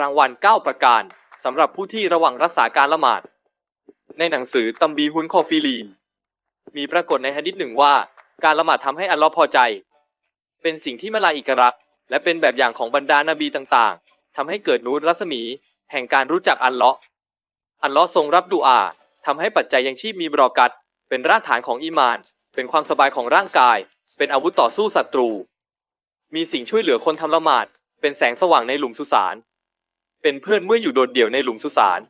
รางวัล 9 ประการสำหรับผู้ที่ระวังรักษาการละหมาด ในหนังสือตัมบีฮุนคอฟิลีน มีปรากฏในหะดิษหนึ่งว่า การละหมาดทำให้อัลลอฮ์พอใจ เป็นสิ่งที่มาลาอิกรัก และเป็นแบบอย่างของบรรดานาบีต่างๆทำให้เกิดนูรรัศมี แห่งการรู้จักอัลลอฮ์อัลลอฮ์ทรงรับดุอาทำให้ปัจจัยยังชีพมีบรอกัตเป็นรากฐานของอีมาน เป็นความสบายของร่างกาย เป็นอาวุธต่อสู้ศัตรู มีสิ่งช่วยเหลือคนทำละหมาด เป็นแสงสว่างในหลุมสุสาน เป็นเพื่อนเมื่ออยู่โดดเดี่ยวในหลุมสุสาน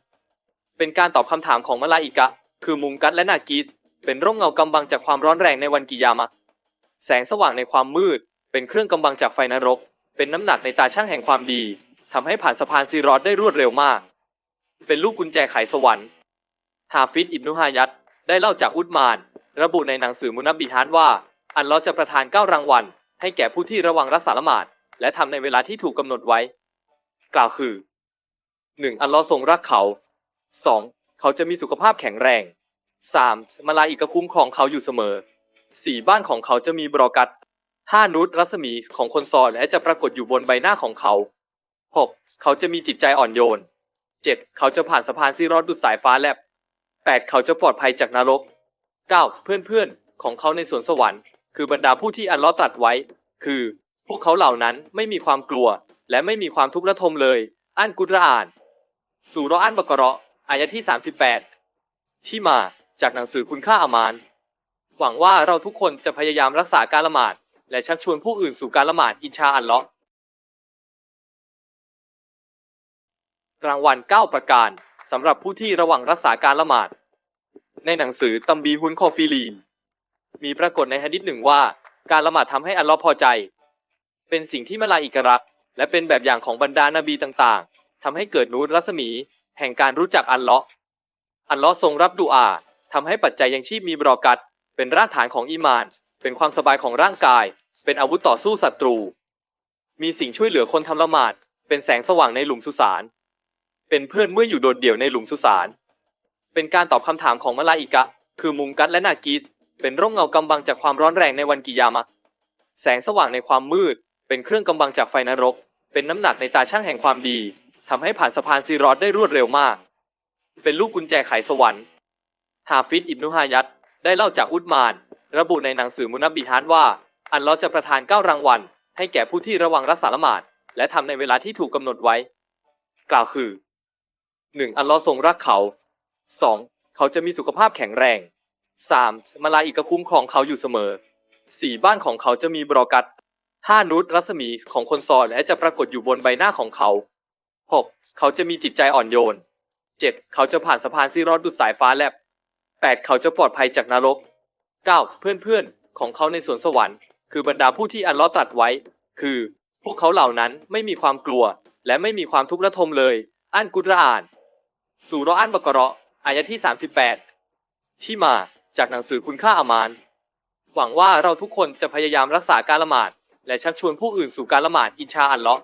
เป็นการตอบคำถามของมลาอิกะ คือมุงกัดและนากีสเป็นร่มเงากำบังจากความร้อนแรงในวันกิยามะ แสงสว่างในความมืด เป็นเครื่องกำบังจากไฟนรก เป็นน้ำหนักในตาช่างแห่งความดีทำให้ผ่านสะพานซีรอดได้รวดเร็วมาก เป็นลูกกุญแจไขสวรรค์ ฮาฟิดอิบนุฮายัดได้เล่าจากอุดมาน ระบุในหนังสือมุนับบิฮานว่า อันลอจะประทานเก้ารางวัลให้แก่ผู้ที่ระวังรักษาละหมาดและทำในเวลาที่ถูกกำหนดไว้ กล่าวคือ 1. อัลลอฮ์ทรงรักเขา 2. เขาจะมีสุขภาพแข็งแรง 3. มาลาอิกะคุ้มครองเขาอยู่เสมอ 4. บ้านของเขาจะมีบรอกัต 5. นุษรัศมีของคนซอและจะปรากฏอยู่บนใบหน้าของเขา 6. เขาจะมีจิตใจอ่อนโยน 7. เขาจะผ่านสะพานซีรอดดุดสายฟ้าแลบ 8. เขาจะปลอดภัยจากนรก 9. เพื่อนๆของเขาในสวนสวรรค์ คือบรรดาผู้ที่อัลลอฮ์ตรัสไว้ คือ พวกเขาเหล่านั้นไม่มีความกลัว และไม่มีความทุกข์ระทมเลยอันกุรอาน สุราะห์อันบกาะเราะอายะที่ 38 ที่มาจากหนังสือคุณค่าอามาน หวังว่าเราทุกคนจะพยายามรักษาการละหมาด และชักชวนผู้อื่นสู่การละหมาดอินชาอัลเลาะห์รางวัล 9 ประการสำหรับผู้ที่ระวังรักษาการละหมาด ในหนังสือตัมบีฮุนคอฟิลีน มีปรากฏในหะดิษหนึ่งว่า การละหมาดทำให้อัลเลอฮ์พอใจ เป็นสิ่งที่มาลาอิกรักและเป็นแบบอย่างของบรรดานาบีต่างๆ ทำให้เกิดนูรรัศมี แห่งการรู้จักอัลเลาะอัลเลอฮ์ทรงรับดุอาทำให้ปัจจัยยังชีพมีบรอกัตเป็นรากฐานของอีมาน เป็นความสบายของร่างกาย เป็นอาวุธต่อสู้ศัตรู มีสิ่งช่วยเหลือคนทำละหมาด เป็นแสงสว่างในหลุมสุสาน เป็นเพื่อนเมื่ออยู่โดดเดี่ยวในหลุมสุสาน เป็นการตอบคำถามของมลาอิกะ คือมุงกัดและนากีสเป็นร่มเงากำบังจากความร้อนแรงในวันกิยามะ แสงสว่างในความมืด เป็นเครื่องกำบังจากไฟนรก เป็นน้ำหนักในตาช่างแห่งความดี ทำให้ผ่านสะพานซีรอดได้รวดเร็วมาก เป็นลูกกุญแจไขสวรรค์ฮาฟิดอิบนุฮายัดได้เล่าจากอุดมาน ระบุในหนังสือมุนับบิฮานว่า อันลอจะประทานเก้ารางวัล ให้แก่ผู้ที่ระวังรักษาละหมาด และทำในเวลาที่ถูกกำหนดไว้ กล่าวคือ 1. อัลเลอทรงรักเขา 2. เขาจะมีสุขภาพแข็งแรง 3. มาลาอิกะคุ้มครองเขาอยู่เสมอ 4. บ้านของเขาจะมีบรอกัต 5. นุษรัศมีของคนซอและจะปรากฏอยู่บนใบหน้าของเขา 6. เขาจะมีจิตใจอ่อนโยน 7. เขาจะผ่านสะพานซีรอดดุดสายฟ้าแลบ 8. เขาจะปลอดภัยจากนรก 9. เพื่อนๆ ของเขาในสวนสวรรค์ คือบรรดาผู้ที่อัลลอฮ์ตรัสไว้ คือ พวกเขาเหล่านั้นไม่มีความกลัว และไม่มีความทุกข์ระทมเลยอันกุรอานสุราะอันบกเราะอายะที่ 38 ที่มาจากหนังสือคุณค่าอามาน หวังว่าเราทุกคนจะพยายามรักษาการละหมาด และชักชวนผู้อื่นสู่การละหมาดอินชาอัลเลาะห์